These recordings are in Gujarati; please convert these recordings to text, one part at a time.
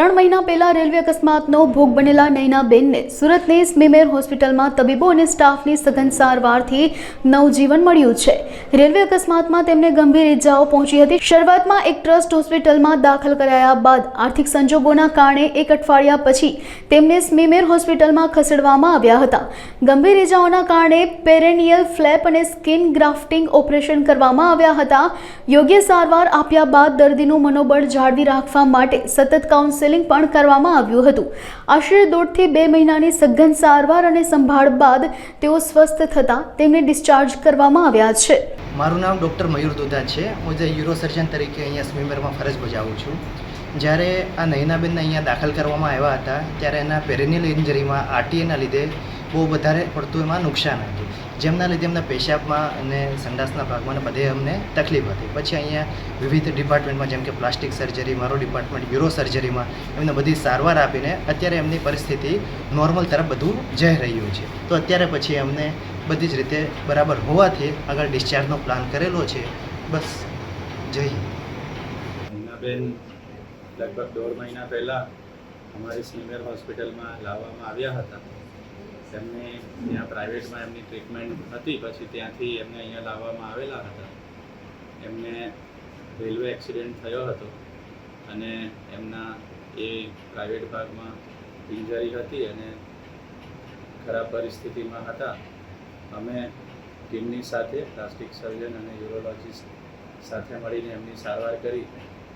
ત્રણ મહિના પહેલા રેલવે અકસ્માતનો ભોગ બનેલા નૈનાબેનને સુરતની સ્મીમેર હોસ્પિટલમાં તબીબો અને સ્ટાફની સઘન સારવારથી નવજીવન મળ્યું છે. રેલવે અકસ્માતમાં તેમને ગંભીર ઇજાઓ પહોંચી હતી. શરૂઆતમાં એક ટ્રસ્ટ હોસ્પિટલમાં દાખલ કરાયા બાદ આર્થિક સંજોગોના કારણે એક અઠવાડિયા પછી તેમને સ્મીમેર હોસ્પિટલમાં ખસેડવામાં આવ્યા હતા. ગંભીર ઇજાઓના કારણે પેરેનિયલ ફ્લેપ અને સ્કિન ગ્રાફ્ટિંગ ઓપરેશન કરવામાં આવ્યા હતા. યોગ્ય સારવાર આપ્યા બાદ દર્દીનું મનોબળ જાળવી રાખવા માટે સતત કાઉન્સેલિંગ પણ કરવામાં આવ્યું હતું. આશરે દોઢથી બે મહિનાની સઘન સારવાર અને સંભાળ બાદ તેઓ સ્વસ્થ થતાં તેમને ડિસ્ચાર્જ કરવામાં આવ્યા છે. મારું નામ ડૉક્ટર મયુર દુધા છે. હું જે યુરોસર્જન તરીકે અહીંયા સ્મીમરમાં ફરજ બજાવું છું. જ્યારે આ નયનાબેનને અહીંયા દાખલ કરવામાં આવ્યા હતા, ત્યારે એના પેરેનિયલ ઇન્જરીમાં આરટીએના લીધે બહુ વધારે પડતું એમાં નુકસાન હતું. જેમના લીધે એમના પેશાબમાં અને સંડાસના ભાગમાં બધે અમને તકલીફ હતી. પછી અહીંયા વિવિધ ડિપાર્ટમેન્ટમાં, જેમ કે પ્લાસ્ટિક સર્જરી, મારો ડિપાર્ટમેન્ટ યુરો સર્જરીમાં, એમને બધી સારવાર આપીને અત્યારે એમની પરિસ્થિતિ નોર્મલ તરફ બધું જઈ રહ્યું છે. તો અત્યારે પછી અમને બધી જ રીતે બરાબર હોવાથી આગળ ડિસ્ચાર્જનો પ્લાન કરેલો છે. બસ, જય બેન લગભગ દોઢ મહિના પહેલાં અમારી સિનિયર હોસ્પિટલમાં લાવવામાં આવ્યા હતા. તેમને ત્યાં પ્રાઇવેટમાં એમની ટ્રીટમેન્ટ હતી, પછી ત્યાંથી એમને અહીંયા લાવવામાં આવેલા હતા. એમને રેલવે એક્સિડન્ટ થયો હતો અને એમના એ પ્રાઇવેટ ભાગમાં ઇન્જરી હતી અને ખરાબ પરિસ્થિતિમાં હતા. અમે ટીમની સાથે, પ્લાસ્ટિક સર્જન અને યુરોલોજીસ્ટ સાથે મળીને એમની સારવાર કરી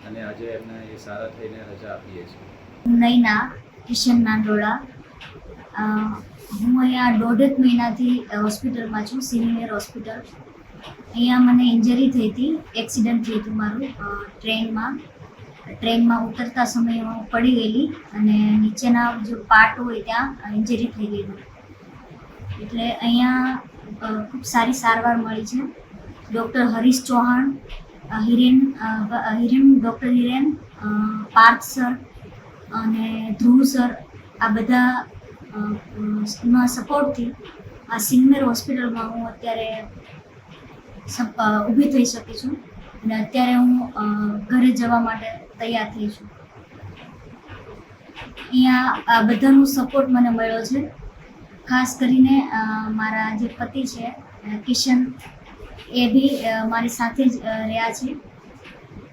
અને આજે એમને એ સારા થઈને રજા આપીએ છીએ. નૈના કિશન નાંદોડા હું અહીંયા દોઢેક મહિનાથી હોસ્પિટલમાં છું સિનિયર હોસ્પિટલ. અહીંયા મને ઇન્જરી થઈ હતી, એક્સિડન્ટ થયું હતું મારું ટ્રેનમાં. ટ્રેનમાં ઉતરતા સમયે હું પડી ગયેલી અને નીચેના જે પાર્ટ હોય ત્યાં ઇન્જરી થઈ ગયેલી. એટલે અહીંયા ખૂબ સારી સારવાર મળી છે. Doctor Harish Chauhan Hiren Hiren, doctor Hiren Parth sir અને ધ્રુવ સર, આ બધા ના સપોર્ટથી આ સિંગમેર હોસ્પિટલમાં હું અત્યારે ઊભી થઈ શકી છું અને અત્યારે હું ઘરે જવા માટે તૈયાર થઈ છું. અહીંયા આ બધાનો સપોર્ટ મને મળ્યો છે. ખાસ કરીને મારા જે પતિ છે કિશન, એ બી મારી સાથે જ રહ્યા છે.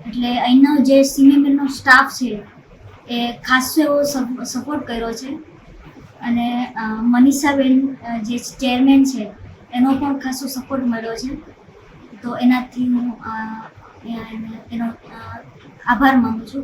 એટલે અહીંનો જે સિનેમેનો સ્ટાફ છે, એ ખાસો એવો સપોર્ટ કર્યો છે. અને મનીષાબેન જે ચેરમેન છે, એનો પણ ખાસો સપોર્ટ મળ્યો છે. તો એનાથી હું એનો આભાર માનું છું.